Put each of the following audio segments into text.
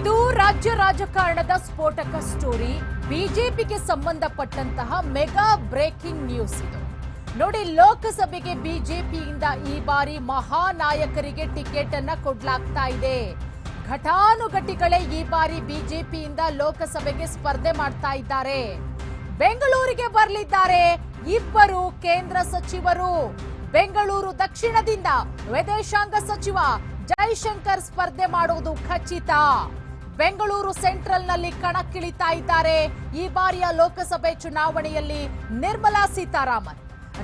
ಇದು ರಾಜ್ಯ ರಾಜಕಾರಣದ ಸ್ಫೋಟಕ ಸ್ಟೋರಿ. ಬಿಜೆಪಿಗೆ ಸಂಬಂಧಪಟ್ಟಂತಹ ಮೆಗಾ ಬ್ರೇಕಿಂಗ್ ನ್ಯೂಸ್ ಇದು. ನೋಡಿ, ಲೋಕಸಭೆಗೆ ಬಿಜೆಪಿಯಿಂದ ಈ ಬಾರಿ ಮಹಾನಾಯಕರಿಗೆ ಟಿಕೆಟ್ ಅನ್ನ ಕೊಡ್ಲಾಗ್ತಾ ಇದೆ. ಘಟಾನುಘಟಿಗಳೇ ಈ ಬಾರಿ ಬಿಜೆಪಿಯಿಂದ ಲೋಕಸಭೆಗೆ ಸ್ಪರ್ಧೆ ಮಾಡ್ತಾ ಇದ್ದಾರೆ. ಬೆಂಗಳೂರಿಗೆ ಬರಲಿದ್ದಾರೆ ಇಬ್ಬರು ಕೇಂದ್ರ ಸಚಿವರು. ಬೆಂಗಳೂರು ದಕ್ಷಿಣದಿಂದ ವಿದೇಶಾಂಗ ಸಚಿವ ಜೈಶಂಕರ್ ಸ್ಪರ್ಧೆ ಮಾಡುವುದು ಖಚಿತ. ಬೆಂಗಳೂರು ಸೆಂಟ್ರಲ್ನಲ್ಲಿ ಕಣಕ್ಕಿಳಿತಾ ಇದ್ದಾರೆ. ಈ ಬಾರಿಯ ಲೋಕಸಭೆ ಚುನಾವಣೆಯಲ್ಲಿ ನಿರ್ಮಲಾ ಸೀತಾರಾಮನ್.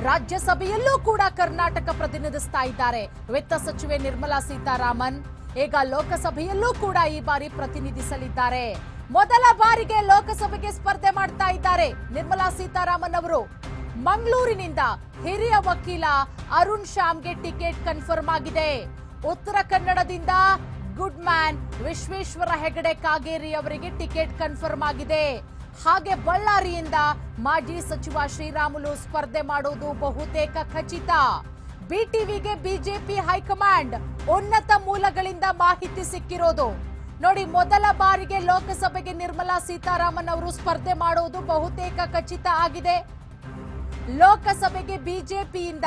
ರಾಜ್ಯಸಭೆಯಲ್ಲೂ ಕೂಡ ಕರ್ನಾಟಕ ಪ್ರತಿನಿಧಿಸ್ತಾ ಇದ್ದಾರೆ. ವಿತ್ತ ಸಚಿವೆ ನಿರ್ಮಲಾ ಸೀತಾರಾಮನ್ ಈಗ ಲೋಕಸಭೆಯಲ್ಲೂ ಕೂಡ ಈ ಬಾರಿ ಪ್ರತಿನಿಧಿಸಲಿದ್ದಾರೆ. ಮೊದಲ ಬಾರಿಗೆ ಲೋಕಸಭೆಗೆ ಸ್ಪರ್ಧೆ ಮಾಡ್ತಾ ಇದ್ದಾರೆ ನಿರ್ಮಲಾ ಸೀತಾರಾಮನ್ ಅವರು. ಮಂಗಳೂರಿನಿಂದ ಹಿರಿಯ ವಕೀಲ ಅರುಣ್ ಶ್ಯಾಮ್ಗೆ ಟಿಕೆಟ್ ಕನ್ಫರ್ಮ್ ಆಗಿದೆ. ಉತ್ತರ ಕನ್ನಡದಿಂದ ಗುಡ್ ಮ್ಯಾನ್ ವಿಶ್ವೇಶ್ವರ ಹೆಗಡೆ ಕಾಗೇರಿ ಅವರಿಗೆ ಟಿಕೆಟ್ ಕನ್ಫರ್ಮ್ ಆಗಿದೆ. ಹಾಗೆ ಬಳ್ಳಾರಿಯಿಂದ ಮಾಜಿ ಸಚಿವ ಶ್ರೀರಾಮುಲು ಸ್ಪರ್ಧೆ ಮಾಡುವುದು ಬಹುತೇಕ ಖಚಿತ. ಬಿಟಿವಿಗೆ ಬಿಜೆಪಿ ಹೈಕಮಾಂಡ್ ಉನ್ನತ ಮೂಲಗಳಿಂದ ಮಾಹಿತಿ ಸಿಕ್ಕಿರೋದು. ನೋಡಿ, ಮೊದಲ ಬಾರಿಗೆ ಲೋಕಸಭೆಗೆ ನಿರ್ಮಲಾ ಸೀತಾರಾಮನ್ ಅವರು ಸ್ಪರ್ಧೆ ಮಾಡುವುದು ಬಹುತೇಕ ಖಚಿತ ಆಗಿದೆ. ಲೋಕಸಭೆಗೆ ಬಿಜೆಪಿಯಿಂದ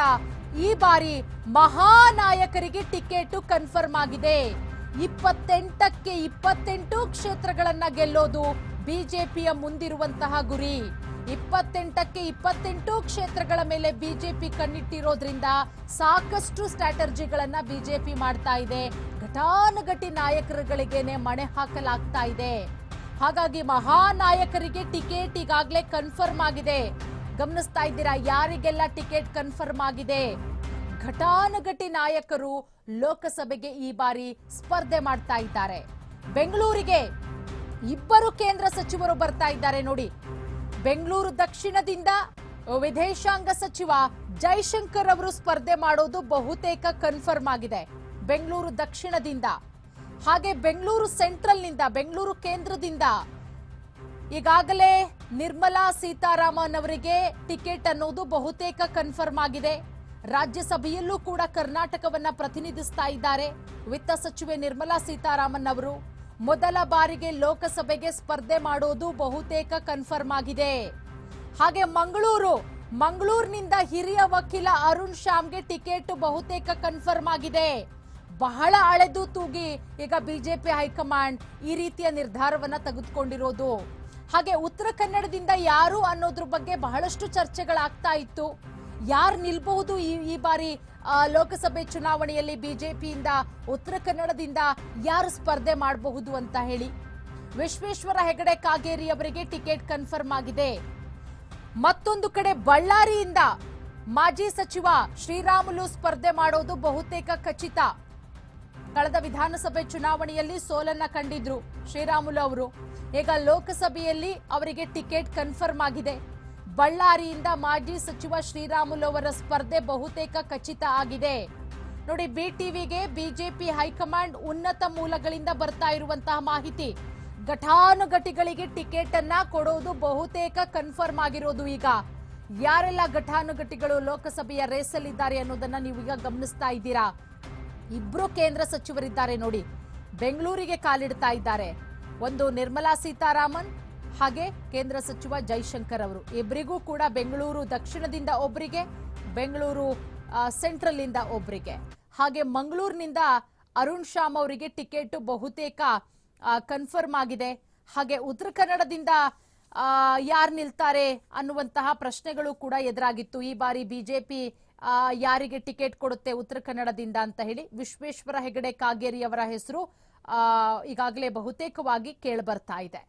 ಈ ಬಾರಿ ಮಹಾನಾಯಕರಿಗೆ ಟಿಕೆಟ್ ಕನ್ಫರ್ಮ್ ಆಗಿದೆ. ಇಪ್ಪತ್ತೆಂಟಕ್ಕೆ ಇಪ್ಪತ್ತೆಂಟು ಕ್ಷೇತ್ರಗಳನ್ನ ಗೆಲ್ಲೋದು ಬಿಜೆಪಿಯ ಮುಂದಿರುವಂತಹ ಗುರಿ. ಇಪ್ಪತ್ತೆಂಟಕ್ಕೆ ಇಪ್ಪತ್ತೆಂಟು ಕ್ಷೇತ್ರಗಳ ಮೇಲೆ ಬಿಜೆಪಿ ಕಣ್ಣಿಟ್ಟಿರೋದ್ರಿಂದ ಸಾಕಷ್ಟು ಸ್ಟ್ರಾಟರ್ಜಿಗಳನ್ನ ಬಿಜೆಪಿ ಮಾಡ್ತಾ ಇದೆ. ಘಟಾನುಘಟಿ ನಾಯಕರುಗಳಿಗೇನೆ ಮಣೆ ಹಾಕಲಾಗ್ತಾ ಇದೆ. ಹಾಗಾಗಿ ಮಹಾನಾಯಕರಿಗೆ ಟಿಕೆಟ್ ಈಗಾಗಲೇ ಕನ್ಫರ್ಮ್ ಆಗಿದೆ. ಗಮನಿಸ್ತಾ ಇದ್ದೀರಾ, ಯಾರಿಗೆಲ್ಲ ಟಿಕೆಟ್ ಕನ್ಫರ್ಮ್ ಆಗಿದೆ? ಘಟಾನುಘಟಿ ನಾಯಕರು ಲೋಕಸಭೆಗೆ ಈ ಬಾರಿ ಸ್ಪರ್ಧೆ ಮಾಡ್ತಾ ಇದ್ದಾರೆ. ಬೆಂಗಳೂರಿಗೆ ಇಬ್ಬರು ಕೇಂದ್ರ ಸಚಿವರು ಬರ್ತಾ ಇದ್ದಾರೆ ನೋಡಿ. ಬೆಂಗಳೂರು ದಕ್ಷಿಣದಿಂದ ವಿದೇಶಾಂಗ ಸಚಿವ ಜೈಶಂಕರ್ ಅವರು ಸ್ಪರ್ಧೆ ಮಾಡೋದು ಬಹುತೇಕ ಕನ್ಫರ್ಮ್ ಆಗಿದೆ. ಬೆಂಗಳೂರು ದಕ್ಷಿಣದಿಂದ. ಹಾಗೆ ಬೆಂಗಳೂರು ಸೆಂಟ್ರಲ್ನಿಂದ, ಬೆಂಗಳೂರು ಕೇಂದ್ರದಿಂದ ಈಗಾಗಲೇ ನಿರ್ಮಲಾ ಸೀತಾರಾಮನ್ ಅವರಿಗೆ ಟಿಕೆಟ್ ಅನ್ನೋದು ಬಹುತೇಕ ಕನ್ಫರ್ಮ್ ಆಗಿದೆ. ರಾಜ್ಯಸಭೆಯಲ್ಲೂ ಕೂಡ ಕರ್ನಾಟಕವನ್ನ ಪ್ರತಿನಿಧಿಸ್ತಾ ಇದ್ದಾರೆ. ವಿತ್ತ ಸಚಿವೆ ನಿರ್ಮಲಾ ಸೀತಾರಾಮನ್ ಅವರು, ಮೊದಲ ಬಾರಿಗೆ ಲೋಕಸಭೆಗೆ ಸ್ಪರ್ಧೆ ಮಾಡೋದು ಬಹುತೇಕ ಕನ್ಫರ್ಮ್ ಆಗಿದೆ. ಹಾಗೆ ಮಂಗಳೂರು, ಮಂಗಳೂರಿನಿಂದ ಹಿರಿಯ ವಕೀಲ ಅರುಣ್ ಶ್ಯಾಮ್ಗೆ ಟಿಕೆಟ್ ಬಹುತೇಕ ಕನ್ಫರ್ಮ್ ಆಗಿದೆ. ಬಹಳ ಅಳೆದು ತೂಗಿ ಈಗ ಬಿಜೆಪಿ ಹೈಕಮಾಂಡ್ ಈ ರೀತಿಯ ನಿರ್ಧಾರವನ್ನ ತೆಗೆದುಕೊಂಡಿರೋದು. ಹಾಗೆ ಉತ್ತರ ಕನ್ನಡದಿಂದ ಯಾರು ಅನ್ನೋದ್ರ ಬಗ್ಗೆ ಬಹಳಷ್ಟು ಚರ್ಚೆಗಳಾಗ್ತಾ ಇತ್ತು. ಯಾರು ನಿಲ್ಬಹುದು ಈ ಈ ಬಾರಿ ಲೋಕಸಭೆ ಚುನಾವಣೆಯಲ್ಲಿ ಬಿಜೆಪಿಯಿಂದ ಉತ್ತರ ಕನ್ನಡದಿಂದ ಯಾರು ಸ್ಪರ್ಧೆ ಮಾಡಬಹುದು ಅಂತ ಹೇಳಿ? ವಿಶ್ವೇಶ್ವರ ಹೆಗಡೆ ಕಾಗೇರಿ ಅವರಿಗೆ ಟಿಕೆಟ್ ಕನ್ಫರ್ಮ್ ಆಗಿದೆ. ಮತ್ತೊಂದು ಕಡೆ ಬಳ್ಳಾರಿಯಿಂದ ಮಾಜಿ ಸಚಿವ ಶ್ರೀರಾಮುಲು ಸ್ಪರ್ಧೆ ಮಾಡೋದು ಬಹುತೇಕ ಖಚಿತ. ಕಳೆದ ವಿಧಾನಸಭೆ ಚುನಾವಣೆಯಲ್ಲಿ ಸೋಲನ್ನ ಕಂಡಿದ್ರು ಶ್ರೀರಾಮುಲು ಅವರು. ಈಗ ಲೋಕಸಭೆಯಲ್ಲಿ ಅವರಿಗೆ ಟಿಕೆಟ್ ಕನ್ಫರ್ಮ್ ಆಗಿದೆ. ಬಳ್ಳಾರಿಯಿಂದ ಮಾಜಿ ಸಚಿವ ಶ್ರೀರಾಮುಲು ಅವರ ಸ್ಪರ್ಧೆ ಬಹುತೇಕ ಖಚಿತ ಆಗಿದೆ. ನೋಡಿ ಬಿಟಿವಿಗೆ ಬಿಜೆಪಿ ಹೈಕಮಾಂಡ್ ಉನ್ನತ ಮೂಲಗಳಿಂದ ಬರ್ತಾ ಇರುವಂತಹ ಮಾಹಿತಿ. ಘಟಾನುಘಟಿಗಳಿಗೆ ಟಿಕೆಟ್ ಅನ್ನ ಕೊಡೋದು ಬಹುತೇಕ ಕನ್ಫರ್ಮ್ ಆಗಿರೋದು ಈಗ. ಯಾರೆಲ್ಲ ಘಟಾನುಘಟಿಗಳು ಲೋಕಸಭೆಯ ರೇಸಲ್ಲಿದ್ದಾರೆ ಅನ್ನೋದನ್ನ ನೀವು ಈಗ ಗಮನಿಸ್ತಾ ಇದ್ದೀರಾ? ಇಬ್ರು ಕೇಂದ್ರ ಸಚಿವರಿದ್ದಾರೆ ನೋಡಿ. ಬೆಂಗಳೂರಿಗೆ ಕಾಲಿಡ್ತಾ ಇದ್ದಾರೆ. ಒಂದು ನಿರ್ಮಲಾ ಸೀತಾರಾಮನ್ ಹಾಗೆ ಕೇಂದ್ರ ಸಚಿವ ಜೈಶಂಕರ್ ಅವರು. ಇಬ್ಬರಿಗೂ ಕೂಡ ಬೆಂಗಳೂರು ದಕ್ಷಿಣದಿಂದ ಒಬ್ಬರಿಗೆ ಬೆಂಗಳೂರು ಸೆಂಟ್ರಲ್ ಇಂದ ಒಬ್ಬರಿಗೆ ಹಾಗೆ ಮಂಗಳೂರಿನಿಂದ ಅರುಣ್ ಶಾಮ್ ಅವರಿಗೆ ಟಿಕೆಟ್ ಬಹುತೇಕ ಕನ್ಫರ್ಮ್ ಆಗಿದೆ. ಹಾಗೆ ಉತ್ತರ ಕನ್ನಡದಿಂದ ಯಾರು ನಿಲ್ತಾರೆ ಅನ್ನುವಂತಹ ಪ್ರಶ್ನೆಗಳು ಕೂಡ ಎದುರಾಗಿತ್ತು. ಈ ಬಾರಿ ಬಿಜೆಪಿ ಯಾರಿಗೆ ಟಿಕೆಟ್ ಕೊಡುತ್ತೆ ಉತ್ತರ ಕನ್ನಡದಿಂದ ಅಂತ ಹೇಳಿ ವಿಶ್ವೇಶ್ವರ ಹೆಗಡೆ ಕಾಗೇರಿ ಅವರ ಹೆಸರು ಈಗಾಗಲೇ ಬಹುತೇಕವಾಗಿ ಕೇಳಿ ಬರ್ತಾ ಇದೆ.